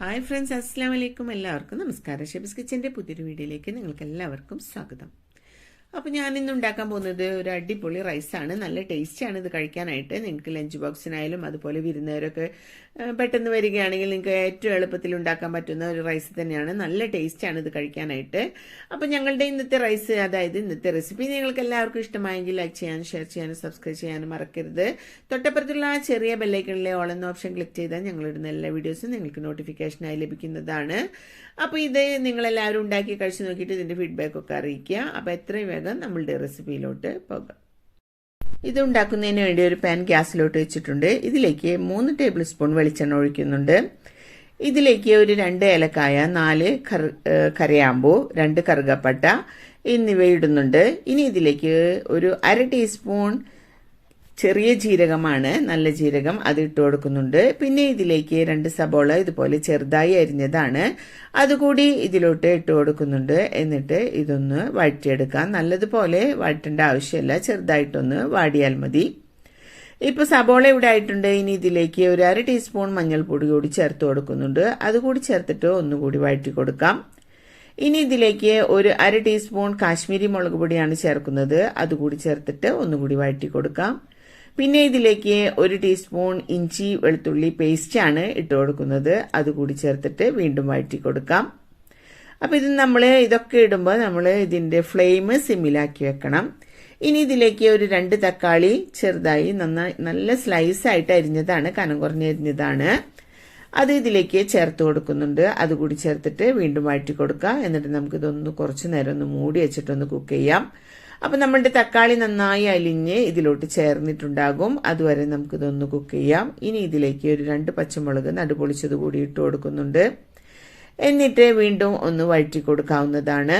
Hi friends അസ്സാം വലൈക്കും എല്ലാവർക്കും നമസ്കാരം. ഷെബിസ് കിച്ചന്റെ പുതിയൊരു വീഡിയോയിലേക്ക് നിങ്ങൾക്ക് എല്ലാവർക്കും സ്വാഗതം. അപ്പോൾ ഞാൻ ഇന്ന് ഉണ്ടാക്കാൻ പോകുന്നത് ഒരു അടിപൊളി റൈസാണ്. നല്ല ടേസ്റ്റിയാണ് ഇത് കഴിക്കാനായിട്ട്. നിങ്ങൾക്ക് ലഞ്ച് ബോക്സിനായാലും അതുപോലെ വിരുന്നവരൊക്കെ പെട്ടെന്ന് വരികയാണെങ്കിൽ നിങ്ങൾക്ക് ഏറ്റവും എളുപ്പത്തിൽ ഉണ്ടാക്കാൻ പറ്റുന്ന ഒരു റൈസ് തന്നെയാണ്. നല്ല ടേസ്റ്റാണ് ഇത് കഴിക്കാനായിട്ട്. അപ്പോൾ ഞങ്ങളുടെ ഇന്നത്തെ റൈസ് അതായത് ഇന്നത്തെ റെസിപ്പി നിങ്ങൾക്ക് എല്ലാവർക്കും ഇഷ്ടമായെങ്കിൽ ലൈക്ക് ചെയ്യാനും ഷെയർ ചെയ്യാനും സബ്സ്ക്രൈബ് ചെയ്യാനും മറക്കരുത്. തൊട്ടപ്പുറത്തുള്ള ആ ചെറിയ ബെല്ലൈക്കണിലെ ഓൾ എന്ന ഓപ്ഷൻ ക്ലിക്ക് ചെയ്താൽ ഞങ്ങളിടുന്ന എല്ലാ വീഡിയോസും നിങ്ങൾക്ക് നോട്ടിഫിക്കേഷനായി ലഭിക്കുന്നതാണ്. അപ്പോൾ ഇത് നിങ്ങളെല്ലാവരും ഉണ്ടാക്കി കഴിച്ച് നോക്കിയിട്ട് ഇതിന്റെ ഫീഡ്ബാക്ക് ഒക്കെ അറിയിക്കുക. അപ്പോൾ എത്രയും വേഗം നമ്മളുടെ റെസിപ്പിയിലോട്ട് പോകാം. ഇത് ഉണ്ടാക്കുന്നതിന് വേണ്ടി ഒരു പാൻ ഗ്യാസിലോട്ട് വെച്ചിട്ടുണ്ട്. ഇതിലേക്ക് മൂന്ന് ടേബിൾ സ്പൂൺ വെളിച്ചെണ്ണ ഒഴിക്കുന്നുണ്ട്. ഇതിലേക്ക് ഒരു രണ്ട് ഏലക്കായ നാല് കരയാമ്പൂ രണ്ട് കറുകപ്പട്ട എന്നിവ ഇടുന്നുണ്ട്. ഇനി ഇതിലേക്ക് ഒരു അര ടീസ്പൂൺ ചെറിയ ജീരകമാണ് നല്ല ജീരകം അത് ഇട്ട് കൊടുക്കുന്നുണ്ട്. പിന്നെ ഇതിലേക്ക് രണ്ട് സബോള ഇതുപോലെ ചെറുതായി അരിഞ്ഞതാണ്. അതുകൂടി ഇതിലോട്ട് ഇട്ട് കൊടുക്കുന്നുണ്ട്. എന്നിട്ട് ഇതൊന്ന് വഴറ്റിയെടുക്കാം. നല്ലതുപോലെ വഴറ്റേണ്ട ആവശ്യമില്ല. ചെറുതായിട്ടൊന്ന് വാടിയാൽ മതി. ഇപ്പൊ സബോള ഇവിടെ ആയിട്ടുണ്ട്. ഇനി ഇതിലേക്ക് ഒരു അര ടീസ്പൂൺ മഞ്ഞൾപ്പൊടി കൂടി ചേർത്ത് കൊടുക്കുന്നുണ്ട്. അതുകൂടി ചേർത്തിട്ട് ഒന്നുകൂടി വഴറ്റി കൊടുക്കാം. ഇനി ഇതിലേക്ക് ഒരു അര ടീസ്പൂൺ കാശ്മീരി മുളക് പൊടിയാണ് ചേർക്കുന്നത്. അതുകൂടി ചേർത്തിട്ട് ഒന്നുകൂടി വഴറ്റി കൊടുക്കാം. പിന്നെ ഇതിലേക്ക് ഒരു ടീസ്പൂൺ ഇഞ്ചി വെളുത്തുള്ളി പേസ്റ്റാണ് ഇട്ട് കൊടുക്കുന്നത്. അതുകൂടി ചേർത്തിട്ട് വീണ്ടും വഴറ്റി കൊടുക്കാം. അപ്പോൾ ഇത് നമ്മൾ ഇതൊക്കെ ഇടുമ്പോൾ നമ്മൾ ഇതിന്റെ ഫ്ലെയിം സിമ്മിലാക്കി വെക്കണം. ഇനി ഇതിലേക്ക് ഒരു രണ്ട് തക്കാളി ചെറുതായി നന്നായി നല്ല സ്ലൈസ് ആയിട്ട് അരിഞ്ഞതാണ് കനം കുറഞ്ഞ് അരിഞ്ഞതാണ്. അത് ഇതിലേക്ക് ചേർത്ത് കൊടുക്കുന്നുണ്ട്. അതുകൂടി ചേർത്തിട്ട് വീണ്ടും വഴറ്റി കൊടുക്കുക എന്നിട്ട് നമുക്കിതൊന്ന് കുറച്ച് നേരം ഒന്ന് മൂടി വെച്ചിട്ടൊന്ന് കുക്ക് ചെയ്യാം. അപ്പം നമ്മളുടെ തക്കാളി നന്നായി അലിഞ്ഞ് ഇതിലോട്ട് ചേർന്നിട്ടുണ്ടാകും. അതുവരെ നമുക്കിതൊന്ന് കുക്ക് ചെയ്യാം. ഇനി ഇതിലേക്ക് ഒരു രണ്ട് പച്ചമുളക് നടുപൊളിച്ചത് കൂടി ഇട്ട് കൊടുക്കുന്നുണ്ട്. എന്നിട്ട് വീണ്ടും ഒന്ന് വഴറ്റി കൊടുക്കാവുന്നതാണ്.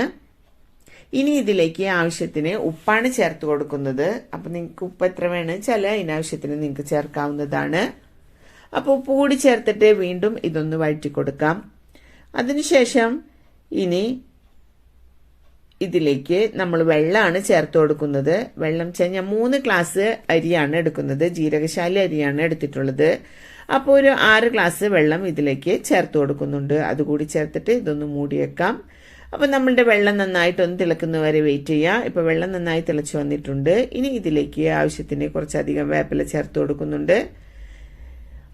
ഇനി ഇതിലേക്ക് ആവശ്യത്തിന് ഉപ്പാണ് ചേർത്ത് കൊടുക്കുന്നത്. അപ്പം നിങ്ങൾക്ക് ഉപ്പ് എത്ര വേണം ചില അതിനാവശ്യത്തിന് നിങ്ങൾക്ക് ചേർക്കാവുന്നതാണ്. അപ്പോൾ ഉപ്പ് കൂടി ചേർത്തിട്ട് വീണ്ടും ഇതൊന്ന് വഴറ്റി കൊടുക്കാം. അതിനുശേഷം ഇനി ഇതിലേക്ക് നമ്മൾ വെള്ളമാണ് ചേർത്ത് കൊടുക്കുന്നത്. വെള്ളം വെച്ചാൽ ഞാൻ മൂന്ന് ഗ്ലാസ് അരിയാണ് എടുക്കുന്നത്. ജീരകശാലി അരിയാണ് എടുത്തിട്ടുള്ളത്. അപ്പോൾ ഒരു ആറ് ഗ്ലാസ് വെള്ളം ഇതിലേക്ക് ചേർത്ത് കൊടുക്കുന്നുണ്ട്. അതുകൂടി ചേർത്തിട്ട് ഇതൊന്ന് മൂടി വെക്കാം അപ്പോൾ നമ്മളുടെ വെള്ളം നന്നായിട്ടൊന്ന് തിളക്കുന്ന വരെ വെയിറ്റ് ചെയ്യുക ഇപ്പോൾ വെള്ളം നന്നായി തിളച്ച് വന്നിട്ടുണ്ട്. ഇനി ഇതിലേക്ക് ആവശ്യത്തിന് കുറച്ചധികം വേപ്പില ചേർത്ത് കൊടുക്കുന്നുണ്ട്.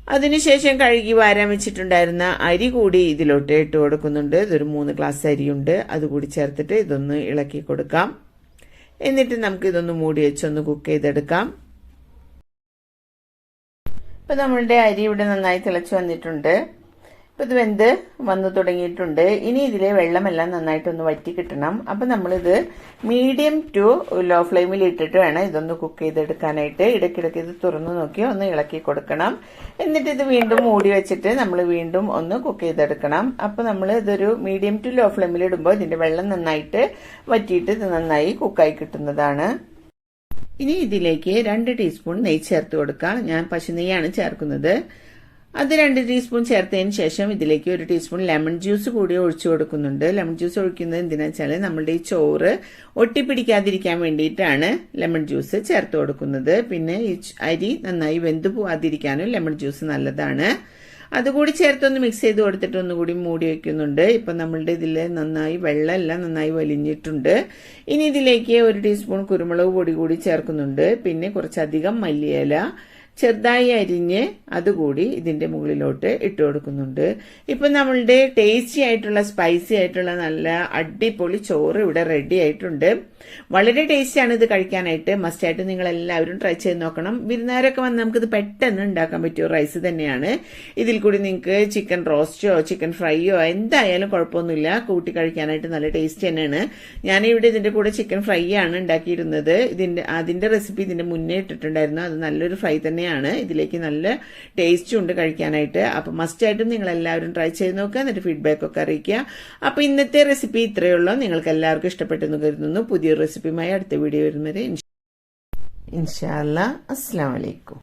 അതിനുശേഷം കഴുകി വാരാൻ വെച്ചിട്ടുണ്ടായിരുന്ന അരി കൂടി ഇതിലോട്ട് ഇട്ട് കൊടുക്കുന്നുണ്ട്. ഇതൊരു മൂന്ന് ഗ്ലാസ് അരിയുണ്ട് അതുകൂടി ചേർത്തിട്ട് ഇതൊന്ന് ഇളക്കി കൊടുക്കാം. എന്നിട്ട് നമുക്ക് ഇതൊന്ന് മൂടി വെച്ചൊന്ന് കുക്ക് ചെയ്തെടുക്കാം. ഇപ്പൊ നമ്മളുടെ അരി ഇവിടെ നന്നായി തിളച്ചു വന്നിട്ടുണ്ട്. ഇപ്പൊ ഇത് വെന്ത് വന്നു തുടങ്ങിയിട്ടുണ്ട്. ഇനി ഇതിലെ വെള്ളമെല്ലാം നന്നായിട്ടൊന്ന് വറ്റി കിട്ടണം അപ്പൊ നമ്മളിത് മീഡിയം ടു ലോ ഫ്ലെയിമിൽ ഇട്ടിട്ട് വേണം ഇതൊന്ന് കുക്ക് ചെയ്തെടുക്കാനായിട്ട്. ഇടയ്ക്കിടയ്ക്ക് ഇത് തുറന്നു നോക്കി ഒന്ന് ഇളക്കി കൊടുക്കണം. എന്നിട്ട് ഇത് വീണ്ടും മൂടി വെച്ചിട്ട് നമ്മൾ വീണ്ടും ഒന്ന് കുക്ക് ചെയ്തെടുക്കണം. അപ്പോൾ നമ്മൾ ഇതൊരു മീഡിയം ടു ലോ ഫ്ലെയിമിൽ ഇടുമ്പോൾ ഇതിന്റെ വെള്ളം നന്നായിട്ട് വറ്റിയിട്ട് ഇത് നന്നായി കുക്കായി കിട്ടുന്നതാണ്. ഇനി ഇതിലേക്ക് രണ്ട് ടീസ്പൂൺ നെയ്യ് ചേർത്ത് കൊടുക്കാം. ഞാൻ പശു നെയ്യാണ് ചേർക്കുന്നത്. അത് രണ്ട് ടീസ്പൂൺ ചേർത്തതിന് ശേഷം ഇതിലേക്ക് ഒരു ടീസ്പൂൺ ലെമൺ ജ്യൂസ് കൂടി ഒഴിച്ചു കൊടുക്കുന്നുണ്ട്. ലെമൺ ജ്യൂസ് ഒഴിക്കുന്നത് എന്തിനാ വെച്ചാൽ നമ്മുടെ ഈ ചോറ് ഒട്ടിപ്പിടിക്കാതിരിക്കാൻ വേണ്ടിയിട്ടാണ് ലെമൺ ജ്യൂസ് ചേർത്ത് കൊടുക്കുന്നത്. പിന്നെ ഈ അരി നന്നായി വെന്തു പോവാതിരിക്കാനും ലെമൺ ജ്യൂസ് നല്ലതാണ്. അതുകൂടി ചേർത്തൊന്ന് മിക്സ് ചെയ്ത് കൊടുത്തിട്ട് ഒന്നുകൂടി മൂടി വെക്കുന്നുണ്ട്. ഇപ്പം നമ്മളുടെ ഇതിൽ നന്നായി വെള്ളമെല്ലാം നന്നായി വലിഞ്ഞിട്ടുണ്ട്. ഇനി ഇതിലേക്ക് ഒരു ടീസ്പൂൺ കുരുമുളക് പൊടി കൂടി ചേർക്കുന്നുണ്ട്. പിന്നെ കുറച്ചധികം മല്ലിയില ചെറുതായി അരിഞ്ഞ് അതുകൂടി ഇതിന്റെ മുകളിലോട്ട് ഇട്ട് കൊടുക്കുന്നുണ്ട്. ഇപ്പം നമ്മളുടെ ടേസ്റ്റി ആയിട്ടുള്ള സ്പൈസി ആയിട്ടുള്ള നല്ല അടിപൊളി ചോറ് ഇവിടെ റെഡി ആയിട്ടുണ്ട്. വളരെ ടേസ്റ്റിയാണ് ഇത് കഴിക്കാനായിട്ട്. മസ്റ്റായിട്ട് നിങ്ങൾ എല്ലാവരും ട്രൈ ചെയ്ത് നോക്കണം. വിരുന്നുകാരൊക്കെ വന്ന് നമുക്കിത് പെട്ടെന്ന് ഉണ്ടാക്കാൻ പറ്റിയ റൈസ് തന്നെയാണ്. ഇതിൽ കൂടി നിങ്ങൾക്ക് ചിക്കൻ റോസ്റ്റോ ചിക്കൻ ഫ്രൈയോ എന്തായാലും കുഴപ്പമൊന്നുമില്ല. കൂട്ടി കഴിക്കാനായിട്ട് നല്ല ടേസ്റ്റ് തന്നെയാണ്. ഞാനിവിടെ ഇതിന്റെ കൂടെ ചിക്കൻ ഫ്രൈ ആണ് ഉണ്ടാക്കിയിരുന്നത്. ഇതിന്റെ അതിന്റെ റെസിപ്പി ഇതിന്റെ മുന്നേ ഇട്ടിട്ടുണ്ടായിരുന്നു. അത് നല്ലൊരു ഫ്രൈ തന്നെയാണ്. ഇതിലേക്ക് നല്ല ടേസ്റ്റും ഉണ്ട് കഴിക്കാനായിട്ട്. അപ്പം മസ്റ്റായിട്ടും നിങ്ങൾ എല്ലാവരും ട്രൈ ചെയ്ത് നോക്കുക. എന്നിട്ട് ഫീഡ്ബാക്ക് ഒക്കെ അറിയിക്കുക. അപ്പോൾ ഇന്നത്തെ റെസിപ്പി ഇത്രയേ ഉള്ളൂ. നിങ്ങൾക്ക് എല്ലാവർക്കും ഇഷ്ടപ്പെട്ടെന്ന് കരുതുന്നു. പുതിയൊരു റെസിപ്പിയുമായി അടുത്ത വീഡിയോ വരുന്നത് ഇൻഷാല്ല അസ്സാം വലൈക്കും